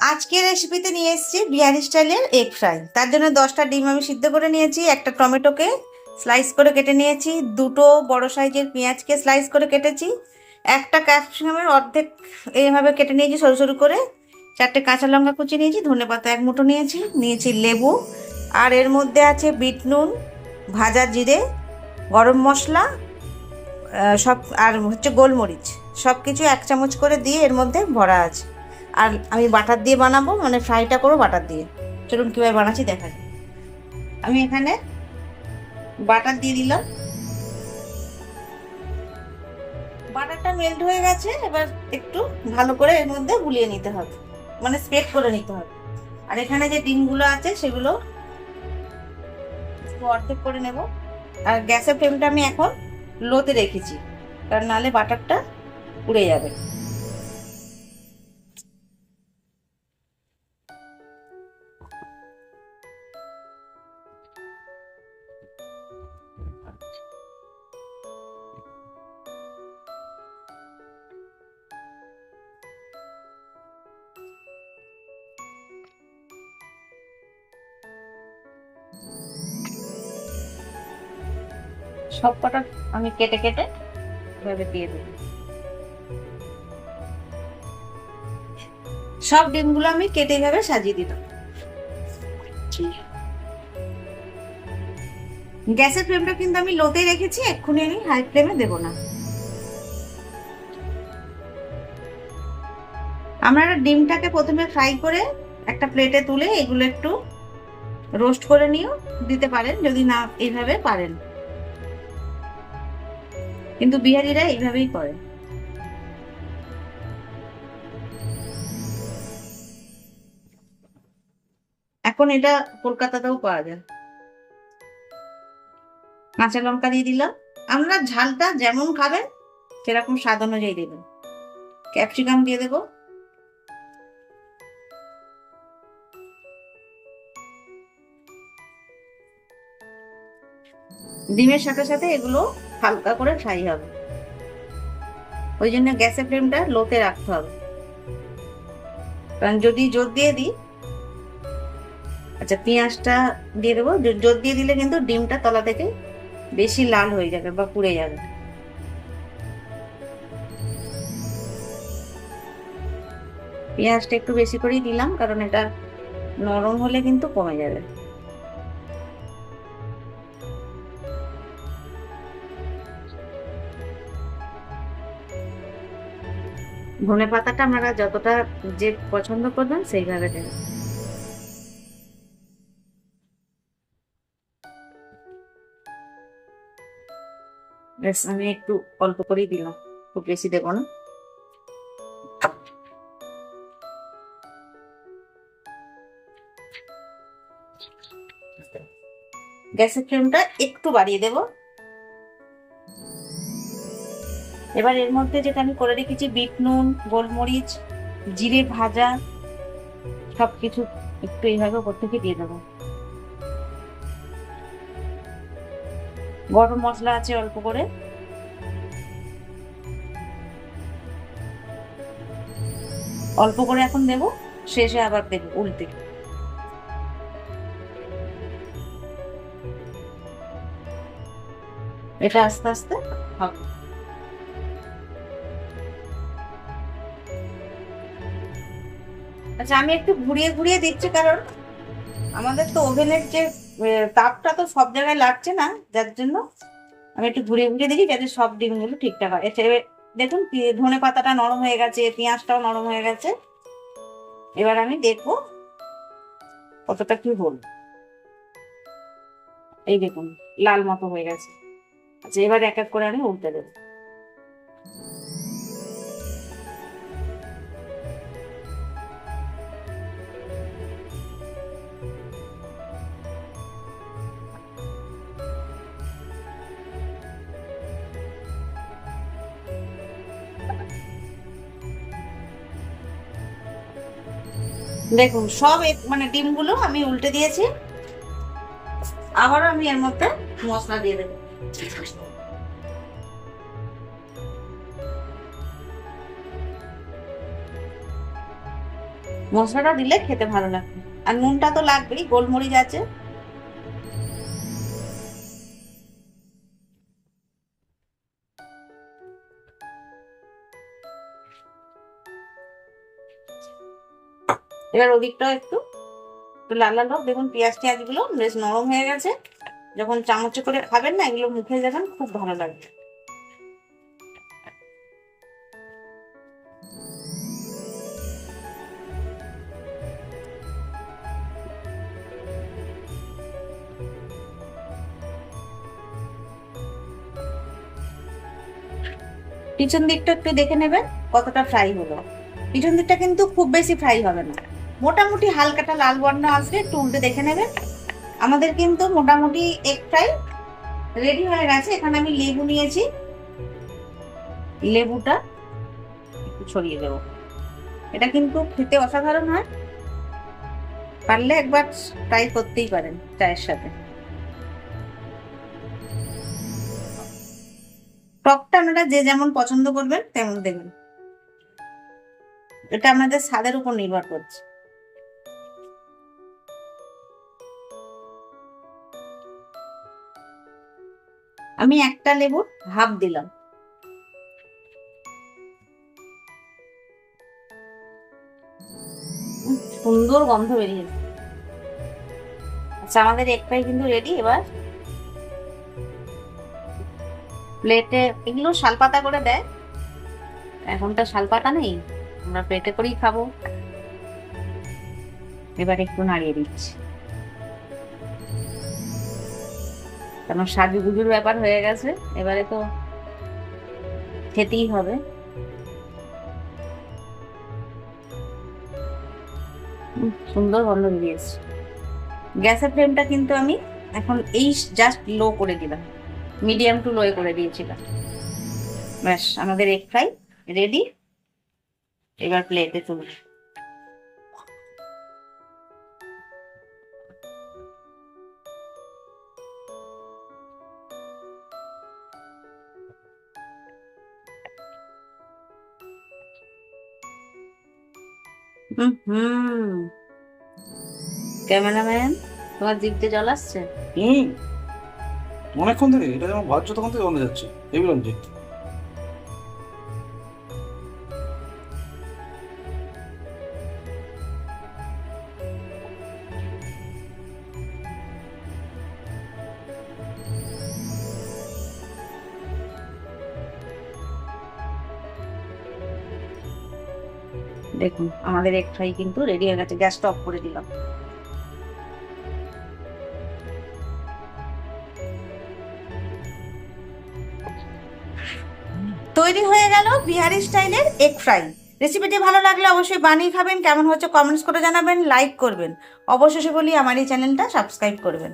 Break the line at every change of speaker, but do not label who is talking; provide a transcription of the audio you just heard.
আজকের রেসিপিতে নিয়ে এসেছি বিহারি স্টাইলের এগ ফ্রাই তার জন্য দশটা ডিম আমি সিদ্ধ করে নিয়েছি, একটা টমেটোকে স্লাইস করে কেটে নিয়েছি, দুটো বড় সাইজের পেঁয়াজকে স্লাইস করে কেটেছি, একটা ক্যাপসিকামের অর্ধেক এইভাবে কেটে নিয়েছি সরু সরু করে, চারটে কাঁচা লঙ্কা কুচি নিয়েছি, ধনে পাতা এক মুঠো নিয়েছি নিয়েছি লেবু, আর এর মধ্যে আছে বিট নুন, ভাজা জিরে, গরম মশলা সব, আর হচ্ছে গোলমরিচ সব কিছু এক চামচ করে দিয়ে এর মধ্যে ভরা আছে। আর আমি বাটার দিয়ে বানাবো মানে ফ্রাইটা করব বাটার দিয়ে। চলুন কীভাবে বানাচ্ছি দেখা যাক। আমি এখানে বাটার দিয়ে দিলাম। বাটারটা মেল্ট হয়ে গেছে, এবার একটু ভালো করে এর মধ্যে গুলিয়ে নিতে হবে মানে স্প্রেড করে নিতে হবে। আর এখানে যে ডিমগুলো আছে, সেগুলো অর্ধেক করে নেব। আর গ্যাসের ফ্লেমটা আমি এখন লোতে রেখেছি, কারণ নালে বাটারটা উড়ে যাবে। সব কটা আমি কেটে কেটে এভাবে দিয়ে দেবো। সব ডিমগুলো আমি কেটে এভাবে সাজিয়ে দিলাম। গ্যাসের ফ্লেমটা কিন্তু আমি লোতে রেখেছি, এক্ষুনি আমি হাই ফ্লেমে দেবো না। আপনারা ডিমটাকে প্রথমে ফ্রাই করে একটা প্লেটে তুলে এগুলো একটু রোস্ট করে নিয়েও দিতে পারেন, যদি না এইভাবে পারেন। কিন্তু বিহারিরা এইভাবেই করে। এখন এটা কলকাতাতেও পাওয়া যায়। কাঁচা লঙ্কা দিয়ে দিলাম। আমরা ঝালটা যেমন খাবেন, সেরকম স্বাদ অনুযায়ী দেবেন। ক্যাপসিকাম দিয়ে দেবো। ডিমের সাথে সাথে এগুলো হালকা করে ফ্রাই হবে। ওই জন্য গ্যাসের ফ্লেমটা লোতে রাখতে হবে। কারণ যদি জোর দিয়ে দিই আচ্ছা পেঁয়াজটা দিয়ে দেবো। জোর দিয়ে দিলে কিন্তু ডিমটা তলা থেকে বেশি লাল হয়ে যাবে বা পুড়ে যাবে। পেঁয়াজটা একটু বেশি করেই দিলাম, কারণ এটা নরম হলে কিন্তু কমে যাবে। ধনে পাতাটা আপনারা যতটা যে পছন্দ করবেন সেইভাবে দেবেন আমি একটু অল্প করেই দিলাম। খুব বেশি দেবো না। গ্যাসের ফ্লেমটা একটু বাড়িয়ে দেব। এবার এর মধ্যে যেটা আমি করে রেখেছি, বিট নুন, গোলমরিচ, জিরে ভাজা সব কিছু একটু এইভাবে ওপর থেকে দিয়ে দেবো। গরম মশলা আছে অল্প করে। অল্প করে এখন দেব, শেষে আবার দেব উল্টে। এটা আস্তে আস্তে হবে। আচ্ছা আমি একটু ঘুরিয়ে ঘুরিয়ে দিচ্ছি, কারণ আমাদের তো ওভেনের যে তাপটা তো সব জায়গায় লাগছে না, যার জন্য আমি একটু ঘুরিয়ে ঘুরিয়ে দিচ্ছি যাতে সব ডিমগুলো ঠিকঠাক হয়। এতে দেখুন ধনে পাতাটা নরম হয়ে গেছে, পেঁয়াজটাও নরম হয়ে গেছে। এবার আমি দেখব কতটা কি হল। এই দেখুন, লাল মতো হয়ে গেছে। আচ্ছা এবার এক এক করে আমি উল্টে দেবো। দেখুন, সব মানে ডিমগুলো আমি উল্টে দিয়েছি। আবারও আমি এর মধ্যে মশলা দিয়ে দেবো। মশলাটা দিলে খেতে ভালো লাগবে। আর নুনটা তো লাগবেই, গোলমরিচ আছে। এবার ওদিকটাও একটু একটু লাল লাল হোক, দেখুন পেঁয়াজ টিয়াজগুলো বেশ নরম হয়ে গেছে। যখন চামচে করে খাবেন না, এগুলো মুখে যাবেন খুব ভালো লাগবে। পিছন দিকটা একটু দেখে নেবেন কতটা ফ্রাই হলো। পিছন দিকটা কিন্তু খুব বেশি ফ্রাই হবে না। মোটামুটি হালকাটা লাল বর্ণ আসবে একটু উল্টে দেখে নেবেন। আমাদের কিন্তু মোটামুটি এক ফ্রাই রেডি হয়ে গেছে। এখানে আমি লেবু নিয়েছি। লেবুটা একটু ছড়িয়ে দেব। এটা কিন্তু খেতে অসাধারণ হয়। পারলে একবার ট্রাই করতেই পারেন চায়ের সাথে। টকটা আপনারা যে যেমন পছন্দ করবেন, তেমন দেবেন। এটা আপনাদের স্বাদের উপর নির্ভর করছে। আমি একটা লেবুর হাফ দিলাম। সুন্দর গন্ধ বেরিয়েছে। আচ্ছা আমাদের একটাই কিন্তু রেডি এবার প্লেটে এগুলো শালপাতা করে দেয়। এখন তো শালপাতা নেই, আমরা প্লেটে করেই খাব। এবার একটু নাড়িয়ে দিচ্ছি। কারণ সাজুগুজুর ব্যাপার হয়ে গেছে, এবারে তো খেতেই হবে। সুন্দর গন্ধ বেরিয়েছে গ্যাসের ফ্লেমটা কিন্তু আমি এখন এই জাস্ট লো করে দিলাম। মিডিয়াম টু লো করে দিয়েছিলাম। ব্যাস, আমাদের এগ ফ্রাই রেডি এবার প্লেটে তুলব। হুম হুম ক্যামেরাম্যান তোমার জিভতে জল আসছে?
হুম। অনেকক্ষণ থেকে এটা যেমন ভাবছ তখন থেকে বন্ধ যাচ্ছে। এগুলো লাগছে
দেখুন, আমাদের এগ ফ্রাই কিন্তু রেডি হয়ে গেছে গ্যাসটা অফ করে দিলাম। তৈরি হয়ে গেল বিহারি স্টাইলের এগ ফ্রাই রেসিপিটি ভালো লাগলে অবশ্যই বানিয়ে খাবেন, কেমন হচ্ছে কমেন্টস করে জানাবেন লাইক করবেন। অবশেষে বলি, আমার এই চ্যানেলটা সাবস্ক্রাইব করবেন।